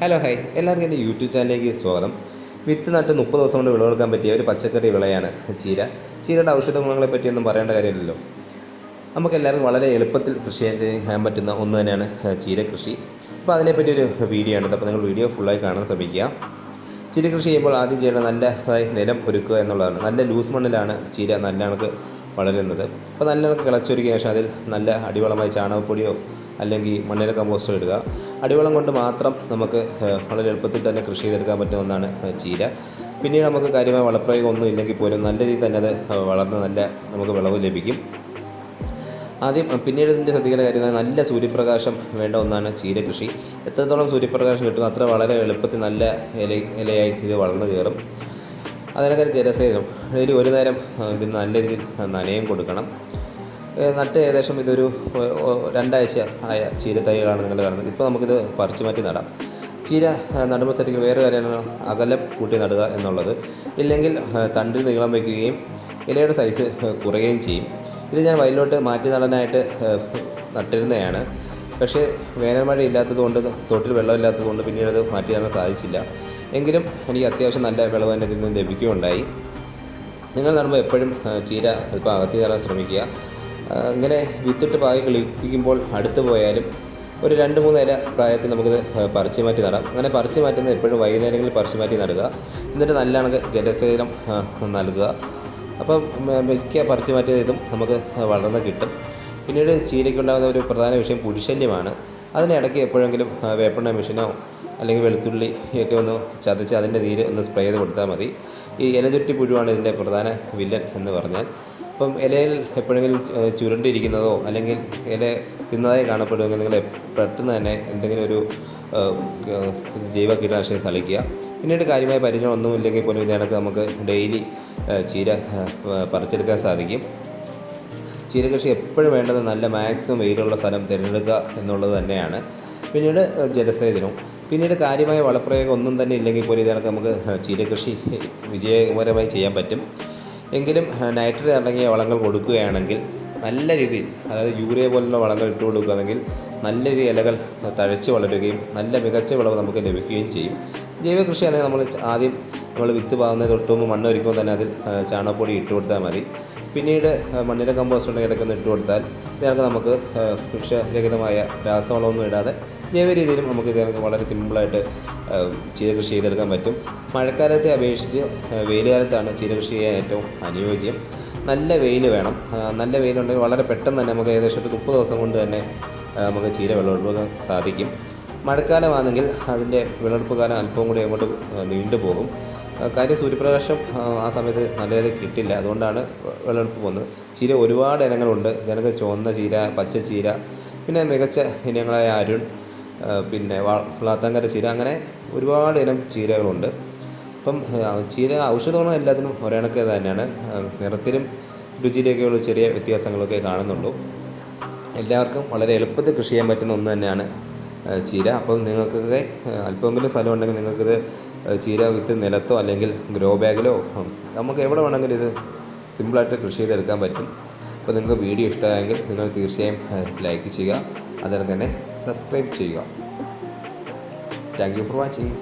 Hello high എല്ലാവർക്കും എന്റെ YouTube ചാനലിലേക്ക് സ്വാഗതം. വിത്ത് നട്ട് മുപ്പത് ദിവസം കൊണ്ട് വിളവെടുക്കാൻ പറ്റിയ ഒരു പച്ചക്കറി വിളയാണ് ചീര. ചീരയുടെ ഔഷധ ഗുണങ്ങളെ പറ്റിയൊന്നും പറയേണ്ട കാര്യമില്ലല്ലോ. നമുക്ക് എല്ലാവർക്കും വളരെ എളുപ്പത്തിൽ കൃഷി ചെയ്യാൻ പറ്റുന്ന ഒന്ന് തന്നെയാണ് ചീര കൃഷി. അപ്പോൾ അതിനെപ്പറ്റി ഒരു വീഡിയോ ആണ്. അപ്പോൾ നിങ്ങൾ വീഡിയോ ഫുള്ളായി കാണാൻ ശ്രമിക്കുക. ചീര കൃഷി ചെയ്യുമ്പോൾ ആദ്യം ചെയ്യേണ്ട നല്ല അതായത് നിലം ഒരുക്കുക എന്നുള്ളതാണ്. നല്ല ലൂസ് മണ്ണിലാണ് ചീര നല്ല കണക്ക് വളരുന്നത്. അപ്പോൾ നല്ല കണക്ക് കിളച്ചൊരുക്കിയ ശേഷം അതിൽ നല്ല അടിവളമായി ചാണകപ്പൊടിയോ അല്ലെങ്കിൽ മണ്ണിര കമ്പോസ്റ്റോ ഇടുക. അടിവളം കൊണ്ട് മാത്രം നമുക്ക് വളരെ എളുപ്പത്തിൽ തന്നെ കൃഷി ചെയ്തെടുക്കാൻ പറ്റുന്ന ഒന്നാണ് ചീര. പിന്നീട് നമുക്ക് കാര്യമായ വളപ്രയോഗം ഒന്നും ഇല്ലെങ്കിൽ പോലും നല്ല രീതിയിൽ തന്നെ അത് വളർന്ന് നല്ല നമുക്ക് വിളവ് ലഭിക്കും. ആദ്യം പിന്നീട് ഇതിന്റെ ശ്രദ്ധിക്കേണ്ട കാര്യം നല്ല സൂര്യപ്രകാശം വേണ്ട ഒന്നാണ് ചീര കൃഷി എത്രത്തോളം സൂര്യപ്രകാശം കിട്ടുന്നു അത്ര വളരെ എളുപ്പത്തിൽ നല്ല ഇല ഇലയായി ഇത് വളർന്നു കയറും. അതിനൊക്കെ ജലസേചനം. ഡെയിലി ഒരു നേരം ഇതിന് നല്ല രീതിയിൽ നനയും കൊടുക്കണം. നട്ട് ഏകദേശം ഇതൊരു രണ്ടാഴ്ച ആയ ചീര തൈകളാണ് നിങ്ങൾ കാണുന്നത്. ഇപ്പോൾ നമുക്കിത് പറിച്ചു മാറ്റി നടാം. ചീര നടുമ്പോഴത്തേക്ക് വേറെ കാര്യമാണ്. അകലം കൂട്ടി നടുക എന്നുള്ളത്. ഇല്ലെങ്കിൽ തണ്ടിൽ നീളം വയ്ക്കുകയും ഇലയുടെ സൈസ് കുറയുകയും ചെയ്യും. ഇത് ഞാൻ വയലിലോട്ട് മാറ്റി നടാനായിട്ട് നട്ടിരുന്നതാണ്. പക്ഷേ വേനൽ മഴ ഇല്ലാത്തത് കൊണ്ട് തൊട്ടിൽ വെള്ളമില്ലാത്തത് കൊണ്ട് പിന്നീട് അത് മാറ്റി നടാൻ സാധിച്ചില്ല. എങ്കിലും എനിക്ക് അത്യാവശ്യം നല്ല വിളവ് തന്നെ ഇതിൽ നിന്ന് ലഭിക്കുകയുണ്ടായി. നിങ്ങൾ നടുമ്പോൾ എപ്പോഴും ചീര അല്പം അകത്തി തരാൻ ശ്രമിക്കുക. ഇങ്ങനെ വിത്തിട്ട് പാകി കിളിപ്പിക്കുമ്പോൾ അടുത്ത് പോയാലും ഒരു രണ്ട് മൂന്ന് ഇല പ്രായത്തിൽ നമുക്കിത് പറിച്ചു മാറ്റി നടാം. അങ്ങനെ പറിച്ചു മാറ്റുന്നത് എപ്പോഴും വൈകുന്നേരങ്ങളിൽ പറിച്ചു മാറ്റി നടുക. എന്നിട്ട് നല്ല കണക്ക് ആ, നൽകുക. അപ്പം മിക്ക പറിച്ചു മാറ്റിയ ഇതും നമുക്ക് വളർന്ന് കിട്ടും. പിന്നീട് ചീരയ്ക്കുണ്ടാകുന്ന ഒരു പ്രധാന വിഷയം പുഴുശല്യമാണ് അതിനിടയ്ക്ക് എപ്പോഴെങ്കിലും വേപ്പെണ്ണ മെഷീനോ അല്ലെങ്കിൽ വെളുത്തുള്ളി ഒക്കെ ഒന്ന് ചതച്ച് അതിന്റെ നീര് ഒന്ന് സ്പ്രേ ചെയ്ത് കൊടുത്താൽ മതി. ഈ ഇലചുറ്റി പുഴുവാണ് ഇതിന്റെ പ്രധാന വില്ലൻ എന്ന് പറഞ്ഞാൽ. അപ്പം ഇലയിൽ എപ്പോഴെങ്കിലും ചുരണ്ടിരിക്കുന്നതോ അല്ലെങ്കിൽ ഇല തിന്നതായി കാണപ്പെടുമെങ്കിൽ നിങ്ങൾ പെട്ടെന്ന് തന്നെ എന്തെങ്കിലും ഒരു ജൈവ കീടനാശിനി തളിക്കുക. പിന്നീട് കാര്യമായ പരിചയം ഒന്നുമില്ലെങ്കിൽ പോലും ഇതിനകത്ത് നമുക്ക് ഡെയിലി ചീര പറിച്ചെടുക്കാൻ സാധിക്കും. ചീരകൃഷി എപ്പോഴും വേണ്ടത് നല്ല മാക്സിമം വെയിലുള്ള സ്ഥലം തിരഞ്ഞെടുക്കുക എന്നുള്ളത് തന്നെയാണ്. പിന്നീട് ജലസേചനവും. പിന്നീട് കാര്യമായ വളപ്രയോഗം ഒന്നും തന്നെ ഇല്ലെങ്കിൽ പോലും ഇതിനകത്ത് നമുക്ക് ചീര ചീരകൃഷി വിജയകരമായി ചെയ്യാൻ പറ്റും. എങ്കിലും നൈട്രേറ്റ് അടങ്ങിയ വളങ്ങൾ കൊടുക്കുകയാണെങ്കിൽ നല്ല രീതിയിൽ അതായത് യൂറിയ പോലുള്ള വളങ്ങൾ ഇട്ട് കൊടുക്കുകയാണെങ്കിൽ നല്ല രീതിയിൽ ഇലകൾ തഴച്ച് വളരുകയും നല്ല മികച്ച വിളവ് നമുക്ക് ലഭിക്കുകയും ചെയ്യും. ജൈവ കൃഷിയാണെങ്കിൽ നമ്മൾ ആദ്യം നമ്മൾ വിത്ത് പാകുന്നതിന് തൊട്ട് മുമ്പ് മണ്ണ് ഒരുക്കുമ്പോൾ തന്നെ അതിൽ ചാണകപ്പൊടി ഇട്ട് കൊടുത്താൽ മതി. പിന്നീട് മണ്ണിര കമ്പോസ്റ്റ് ഉണ്ടെങ്കിൽ ഇടയ്ക്കൊന്ന് ഇട്ട് കൊടുത്താൽ ഇതിനകത്ത് നമുക്ക് വൃക്ഷരഹിതമായ രാസവളമൊന്നും ഇടാതെ ജൈവ രീതിയിലും നമുക്ക് ഇതിനകത്ത് വളരെ സിമ്പിളായിട്ട് ചീര കൃഷി ചെയ്തെടുക്കാൻ പറ്റും. മഴക്കാലത്തെ അപേക്ഷിച്ച് വെയിലുകാലത്താണ് ചീര കൃഷി ചെയ്യാൻ ഏറ്റവും അനുയോജ്യം. നല്ല വെയിൽ വേണം. നല്ല വെയിലുണ്ടെങ്കിൽ വളരെ പെട്ടെന്ന് തന്നെ നമുക്ക് ഏകദേശം ഒരു മുപ്പത് ദിവസം കൊണ്ട് തന്നെ നമുക്ക് ചീര വിളവെടുക്കാൻ സാധിക്കും. മഴക്കാലമാണെങ്കിൽ അതിന്റെ വിളവെടുപ്പ് കാലം അല്പം കൂടി അങ്ങോട്ട് നീണ്ടുപോകും കാര്യം സൂര്യപ്രകാശം ആ, സമയത്ത് നല്ല രീതിയിൽ കിട്ടില്ല. അതുകൊണ്ടാണ് വിളവെടുപ്പ് പോകുന്നത്. ചീര ഒരുപാട് ഇനങ്ങളുണ്ട്. ഇതിനൊക്കെ ചുവന്ന ചീര പച്ച ചീര പിന്നെ മികച്ച ഇനങ്ങളായ അരുൺ പിന്നെ വള്ളാത്തങ്കര ചീര അങ്ങനെ ഒരുപാട് ഇനം ചീരകളുണ്ട്. അപ്പം ചീര ചീര ഔഷധഗുണം എല്ലാത്തിനും ഒരേണക്കെ തന്നെയാണ്. നിറത്തിലും രുചിയിലേക്കുള്ള ചെറിയ വ്യത്യാസങ്ങളൊക്കെ കാണുന്നുള്ളൂ. എല്ലാവർക്കും വളരെ എളുപ്പത്തിൽ കൃഷി ചെയ്യാൻ പറ്റുന്ന ഒന്ന് തന്നെയാണ് ചീര. അപ്പം നിങ്ങൾക്കൊക്കെ അല്പമെങ്കിലും സ്ഥലം ഉണ്ടെങ്കിൽ നിങ്ങൾക്കിത് ചീര വിത്ത് നിലത്തോ അല്ലെങ്കിൽ ഗ്രോ ബാഗിലോ നമുക്ക് എവിടെ വേണമെങ്കിലും ഇത് സിമ്പിളായിട്ട് കൃഷി ചെയ്തെടുക്കാൻ പറ്റും. അപ്പോൾ നിങ്ങൾക്ക് വീഡിയോ ഇഷ്ടമായെങ്കിൽ നിങ്ങൾ തീർച്ചയായും ലൈക്ക് ചെയ്യുക. അതുപോലെ തന്നെ സബ്സ്ക്രൈബ് ചെയ്യുക. Thank you for watching